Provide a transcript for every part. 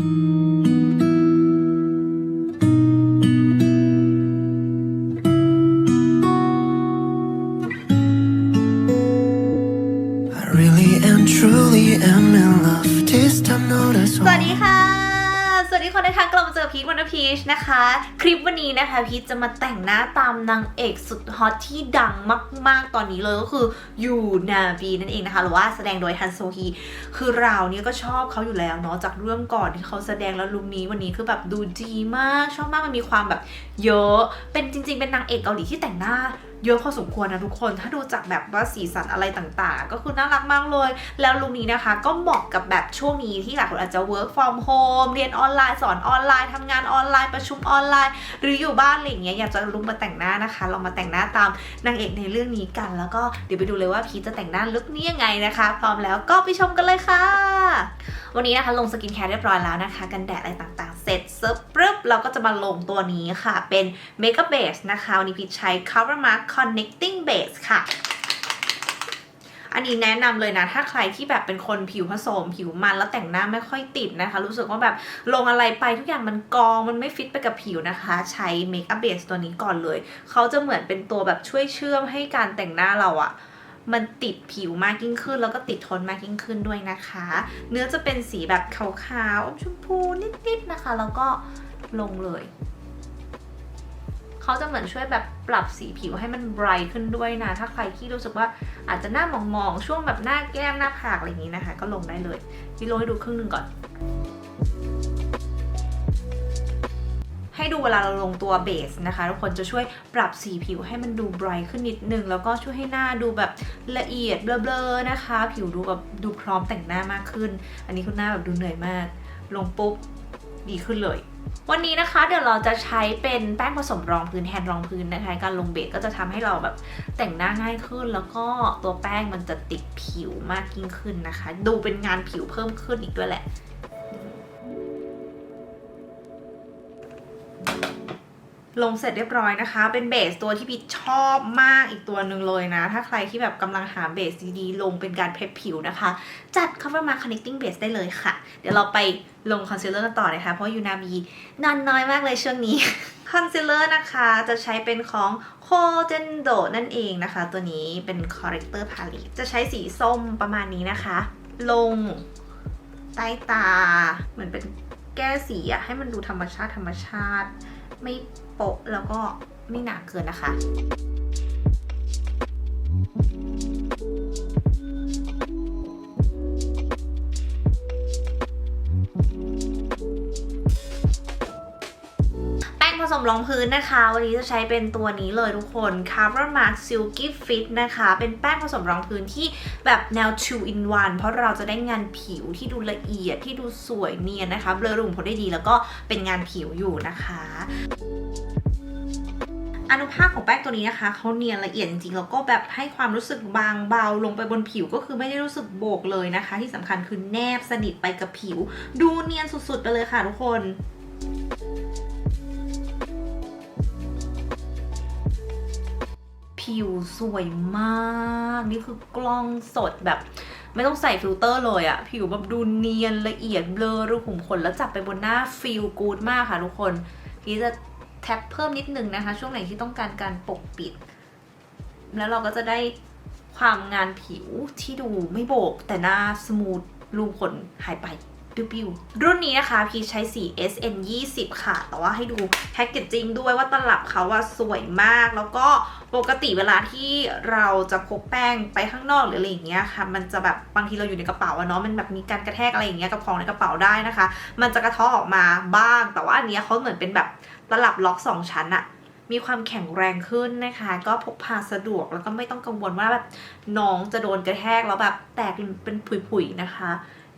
I really am truly am in love. This time, no, that's สวัสดีค่ะ สวัสดีคนนะคะกลับมาเจอพีทวันนพีชนะคะ คลิปวันนี้นะคะพีทจะมาแต่งหน้าตามนางเอกสุดฮอตที่ดังมาก ๆ ตอนนี้เลยก็คือยูนาบีนั่นเองนะคะ หรือว่าแสดงโดยฮันโซฮีคือเราเนี่ยก็ชอบเขาอยู่แล้วเนาะจากเรื่องก่อนที่เขาแสดงแล้วลุคนี้วันนี้คือแบบดูดีมากชอบมากมันมีความแบบเยอะ เป็นจริง ๆ เป็นนางเอกเกาหลีที่แต่งหน้า เยอะพอสมควรนะทุกคน ถ้าดูจากแบบว่าสีสันอะไรต่างๆ ก็คือน่ารักมากเลย แล้วลุคนี้นะคะ ก็เหมาะกับแบบช่วงนี้ที่หลายคนอาจจะ work from home เรียนออนไลน์สอนออนไลน์ทำงานออนไลน์ประชุมออนไลน์ หรืออยู่บ้านอะไรอย่างเงี้ยอยากจะลุกมาแต่งหน้านะคะลองมาแต่งหน้าตามนางเอกในเรื่องนี้กัน แล้วก็เดี๋ยวไปดูเลยว่าพีจะแต่งหน้าลุคนี้ยังไงนะคะ พร้อมแล้วก็ไปชมกันเลยค่ะ วันนี้นะคะลงสกินแคร์เรียบร้อยแล้วนะคะ กันแดดอะไรต่างๆ เสร็จ เสร็จปุ๊บเราก็จะมาลงตัวนี้ค่ะ เป็น Makeup Base นะคะ วันนี้พีชใช้ Cover Mark Connecting Base ค่ะ อันนี้แนะนำเลยนะ ถ้าใครที่แบบเป็นคนผิวผสมผิวมันแล้วแต่งหน้าไม่ค่อยติดนะคะ รู้สึกว่าแบบลงอะไรไปทุกอย่างมันกองมันไม่ฟิตไปกับผิวนะคะ ใช้ Makeup Base ตัวนี้ก่อนเลย เขาจะเหมือนเป็นตัวแบบช่วยเชื่อมให้การแต่งหน้าเราอะ มันติดผิวมากยิ่งขึ้น แล้วก็ติดทนมากยิ่งขึ้นด้วยนะคะ เนื้อจะเป็นสีแบบขาวๆอมชมพูนิดๆนะคะ แล้วก็ลงเลยเขาจะเหมือนช่วยแบบปรับสีผิวให้มันไบรท์ขึ้นด้วยนะ ถ้าใครที่รู้สึกว่าอาจจะหน้าหมองๆ ช่วงแบบหน้าแก้มหน้าผากอะไรอย่างนี้นะคะ ก็ลงได้เลยพี่ลงให้ดูครึ่งหนึ่งก่อน ให้ดูเวลาเราลงตัวเบสนะคะทุกคนจะช่วยปรับสีผิวให้มันดูไบรท์ขึ้นนิดนึง แล้วก็ช่วยให้หน้าดูแบบละเอียดเบลอๆนะคะ ผิวดูแบบดูพร้อมแต่งหน้ามากขึ้น อันนี้คุณหน้าแบบดูเหนื่อยมาก ลงปุ๊บดีขึ้นเลยวันนี้นะคะเดี๋ยวเราจะใช้เป็นแป้งผสมรองพื้นแทนรองพื้นนะคะ การลงเบสก็จะทำให้เราแบบแต่งหน้าง่ายขึ้น แล้วก็ตัวแป้งมันจะติดผิวมากยิ่งขึ้นนะคะ ดูเป็นงานผิวเพิ่มขึ้นอีกด้วยแหละ ลงเสร็จเรียบร้อยนะคะ เป็นเบสตัวที่พี่ชอบมากอีกตัวหนึ่งเลยนะ ถ้าใครที่แบบกำลังหาเบสดีๆ ลงเป็นการเพรสผิวนะคะ จัด cover mark connecting base ได้เลยค่ะ เดี๋ยวเราไปลงคอนซีลเลอร์กันต่อนะคะ เพราะยูนามีนานน้อยมากเลยช่วงนี้ คอนซีลเลอร์นะคะจะใช้เป็นของ c o d e n d o นั่นเองนะคะ ตัวนี้เป็น corrector palette จะใช้สีส้มประมาณนี้นะคะ ลงใต้ตา เหมือนเป็นแก้สีอะให้มันดูธรรมชาติธรรมชาติ ไม่ ปะแล้วก็ไม่หนาเกินนะคะแป้งผสมรองพื้นนะคะ วันนี้จะใช้เป็นตัวนี้เลยทุกคน Cover Mark Silky Fit นะคะ เป็นแป้งผสมรองพื้นที่แบบแนว2 in 1เพราะเราจะได้งานผิวที่ดูละเอียดที่ดูสวยเนียนนะคะ เบลอรูมพอได้ดีแล้วก็เป็นงานผิวอยู่นะคะ อนุภาคของแป้งตัวนี้นะคะเขาเนียนละเอียดจริงๆแล้วก็แบบให้ความรู้สึกบางเบาลงไปบนผิวก็คือไม่ได้รู้สึกโบกเลยนะคะ ที่สำคัญคือแนบสนิทไปกับผิว ดูเนียนสุดๆไปเลยค่ะทุกคนผิวสวยมาก นี่คือกล้องสดแบบ ไม่ต้องใส่ฟิลเตอร์เลยอะผิวแบบดูเนียนละเอียดเบลอรูขุมขนแล้วจับไปบนหน้าฟิลกูดมากค่ะทุกคนพี่จะ แท็บเพิ่มนิดนึงนะคะ ช่วงไหนที่ต้องการการปกปิด แล้วเราก็จะได้ความงานผิวที่ดูไม่โบก แต่หน้าสมูทรูขนหายไปปิ้วๆรุ่นนี้นะคะ พีใช้สี SN 20ค่ะ แต่ว่าให้ดูแพ็กเกจจิ้งด้วยว่าตลับเขาว่าสวยมาก แล้วก็ปกติเวลาที่เราจะพกแป้งไปข้างนอกหรืออะไรอย่างเงี้ยค่ะ มันจะแบบบางทีเราอยู่ในกระเป๋าอะเนาะ มันแบบมีการกระแทกอะไรอย่างเงี้ยกับของในกระเป๋าได้นะคะ มันจะกระเทาะออกมาบ้าง แต่ว่าอันเนี้ยเขาเหมือนเป็นแบบ ตลับล็อกสองชั้นอะมีความแข็งแรงขึ้นนะคะ ก็พกพาสะดวกแล้วก็ไม่ต้องกังวลว่าแบบน้องจะโดนกระแทกแล้วแบบแตกเป็นผุยๆนะคะ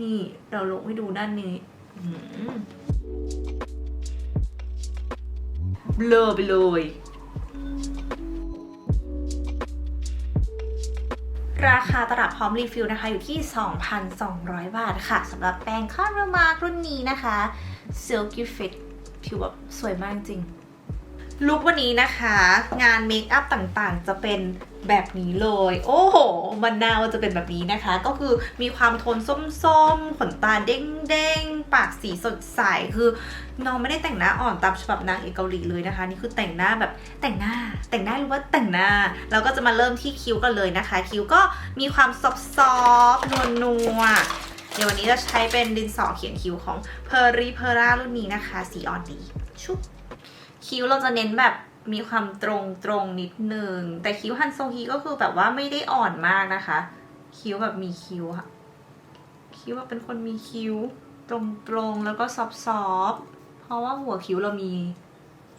นี่เราลงให้ดูด้านนี้เบลอไปเลยราคาตลับพร้อมรีฟิลนะคะ อยู่ที่ 2,200 บาทค่ะสำหรับแป้งคารมารุ่นนี้นะคะ Silky Fit ผิวแบบสวยมากจริงลุควันนี้นะคะ งานเมคอัพต่างๆ จะเป็นแบบนี้เลย โอ้โหมันนาวจะเป็นแบบนี้นะคะ ก็คือมีความโทนส้มๆ ขนตาเด้งๆ ปากสีสดใส คือน้องไม่ได้แต่งหน้าอ่อนตามฉบับนางเอกเกาหลีเลยนะคะ นี่คือแต่งหน้าแบบแต่งหน้า แต่งหน้าหรือว่าแต่งหน้า เราก็จะมาเริ่มที่คิ้วกันเลยนะคะ คิ้วก็มีความซอฟซอฟนัวนัวๆ ดี๋ยววันนี้จะใช้เป็นดินสอเขียนคิ้วของ p e r r y p e r a รุ่นนี้นะคะ สีอ่อนดีชุบคิ้วเราจะเน้นแบบมีความตรงตรงนิดนึง แต่คิ้วฮันโซฮีก็คือแบบว่าไม่ได้อ่อนมากนะคะ คิ้วแบบมีคิ้วค่ะ คิ้วแบบเป็นคนมีคิ้ว ตรงตรงแล้วก็ซอฟซอฟเพราะว่าหัวคิ้วเรามี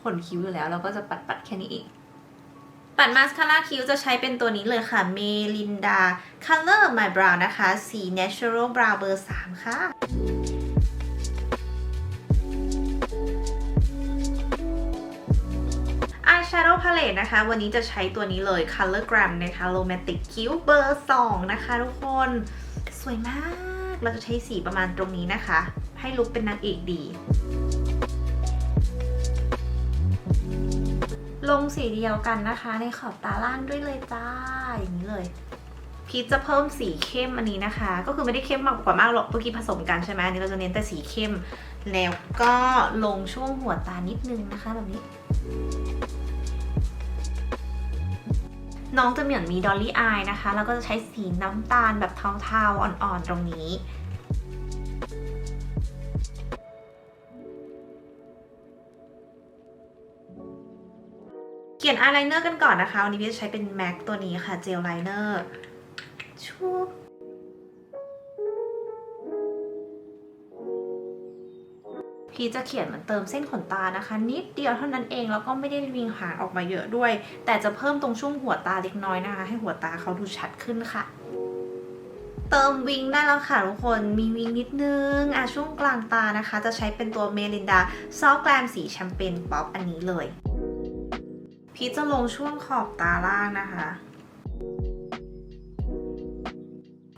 ขนคิ้วอยู่แล้ว เราก็จะปัดปัดแค่นี้เอง ปัดมาสคาร่าคิ้วจะใช้เป็นตัวนี้เลยค่ะเมลินดา Color My Brow นะคะ สี Natural Brow เบอร์ 3 ค่ะ Eyeshadow Palette นะคะ วันนี้จะใช้ตัวนี้เลย Colorgram นะคะ Romantic คิ้วเบอร์ 2 นะคะทุกคน สวยมาก เราจะใช้สีประมาณตรงนี้นะคะ ให้ลุคเป็นนางเอกดี ลงสีเดียวกันนะคะ ในขอบตาล่างด้วยเลยจ้าอย่างนี้เลยพีชจะเพิ่มสีเข้มอันนี้นะคะ ก็คือไม่ได้เข้มมากกว่ามากหรอกเมื่อกี้ผสมกันใช่ไหมอันนี้เราจะเน้นแต่สีเข้ม แล้วก็ลงช่วงหัวตานิดนึงนะคะแบบนี้ น้องจะเหมือนมีดอลลี่อายนะคะ แล้วก็จะใช้สีน้ำตาลแบบเทาๆ อ่อนๆ ตรงนี้ ขียนอายไลเนอร์กันก่อนนะคะวันนี้พี่จะใช้เป็น MAC ตัวนี้ค่ะเจลไลเนอร์ชุบพี่จะเขียนเหมือนเติมเส้นขนตานะคะ นิดเดียวเท่านั้นเองแล้วก็ไม่ได้วิงหางออกมาเยอะด้วย แต่จะเพิ่มตรงช่วงหัวตาเล็กน้อยนะคะ ให้หัวตาเขาดูชัดขึ้นค่ะ เติมวิงได้แล้วค่ะทุกคนมีวิงนิดนึงอะช่วงกลางตานะคะ จะใช้เป็นตัวเมลินดาซอฟแกลมสีแชมเปญป๊อปอันนี้เลย พีจะลงช่วงขอบตาล่างนะคะ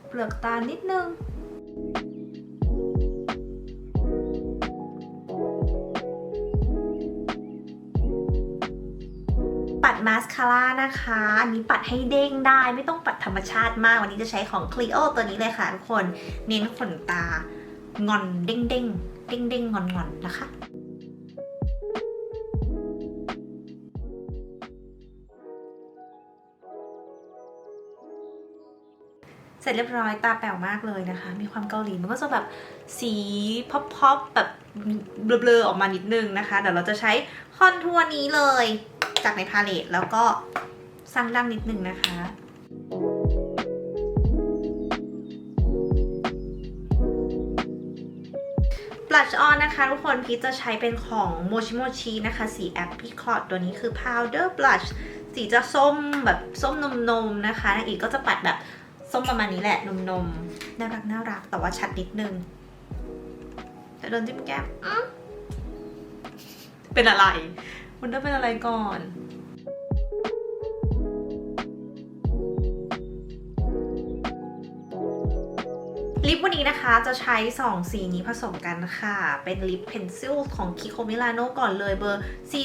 เปลือกตานิดนึงปัดมาสคาร่านะคะ อันนี้ปัดให้เด้งได้ไม่ต้องปัดธรรมชาติมาก วันนี้จะใช้ของ Clio ตัวนี้เลยค่ะทุกคน เน้นขนตางอนเด้งเด้งเด้งเด้งงอนงอนนะคะ เสร็จเรียบร้อยตาแป๋วมากเลยนะคะ มีความเกาหลีมันก็จะแบบสีพอปพ็อปแบบเบลอๆออกมานิดนึงนะคะเดี๋ยวเราจะใช้คอนทัวร์นี้เลยจากในพาเลตแล้วก็สร้างดั้งนิดนึงนะคะบลัชออนนะคะ ทุกคนพีจะใช้เป็นของ Mochi Mochi นะคะ สี Apricot ตัวนี้คือ Powder Blush สีจะส้มแบบส้มนมๆนะคะนางเอกก็จะปัดแบบ ส้มประมาณนี้แหละนมๆน่ารักน่ารักแต่ว่าชัดนิดนึงจะโดนจิ้มแก้มอื้อเป็นอะไร มันต้องเป็นอะไรก่อน ลิปวันนี้นะคะจะใช้ 2 สีนี้ผสมกันค่ะ เป็นลิปเพนซิลของ Kiko Milano ก่อนเลยเบอร์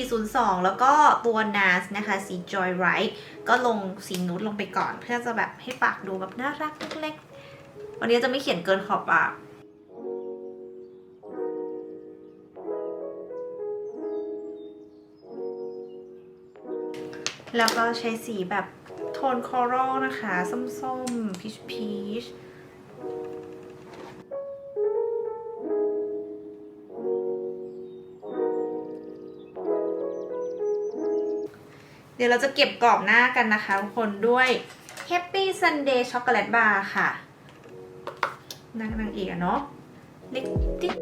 402 แล้วก็ตัว NARS นะคะ สี Joyride ก็ลงสีนูดลงไปก่อน เพื่อจะแบบให้ปากดูแบบน่ารักเล็กๆ วันนี้จะไม่เขียนเกินขอบปากแล้วก็ใช้สีแบบโทนคอรัลนะคะ ส้มๆพีชพีช เดี๋ยวเราจะเก็บกรอบหน้ากันนะคะทุกคนด้วย Happy Sunday Chocolate Bar ค่ะนางนางเอกเนาะเล็กติ๊ก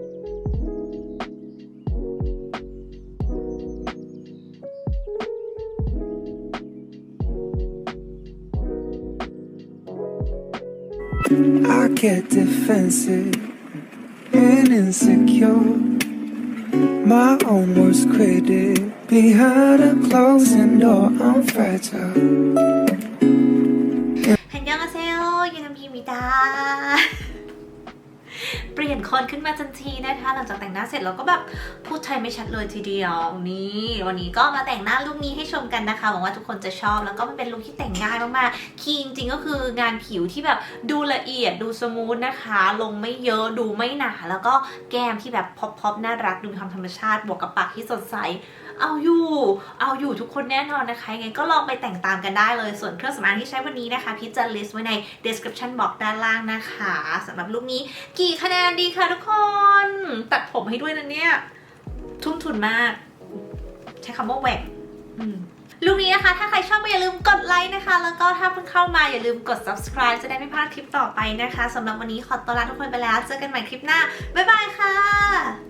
Secure, My own worst critic. Behind a closing door, I'm fragile. ฮันยองอาเซโอยูนามิมิดาเปลี่ยนคนขึ้นมาทันทีนะคะหลังจากแต่งหน้าเสร็จเราก็แบบพูดไทยไม่ชัดเลยทีเดียวนี่วันนี้ก็มาแต่งหน้าลุคนี้ให้ชมกันนะคะหวังว่าทุกคนจะชอบแล้วก็มันเป็นลุคที่แต่งง่ายมากๆคีจริงๆก็คืองานผิวที่แบบดูละเอียดดูสมูทนะคะ ลงไม่เยอะดูไม่หนาแล้วก็แก้มที่แบบพอปๆน่ารักดูมีความธรรมชาติบวกกับปากที่สดใส เอาอยู่ เอาอยู่ทุกคนแน่นอนนะคะยังไงก็ลองไปแต่งตามกันได้เลย ส่วนเครื่องสำอางที่ใช้วันนี้นะคะพี่จะ list ไว้ใน description box ด้านล่างนะคะสำหรับลุคนี้กี่คะแนนดีคะทุกคน ตัดผมให้ด้วยนะเนี่ย ทุ่มทุนมาก ใช้คำว่าแหวกลุคนี้นะคะ ถ้าใครชอบก็อย่าลืมกดไลค์นะคะ แล้วก็ถ้าเพิ่งเข้ามาอย่าลืมกด subscribe จะได้ไม่พลาดคลิปต่อไปนะคะสำหรับวันนี้ขอตัวลาทุกคนไปแล้ว เจอกันใหม่คลิปหน้า บ๊ายบายค่ะ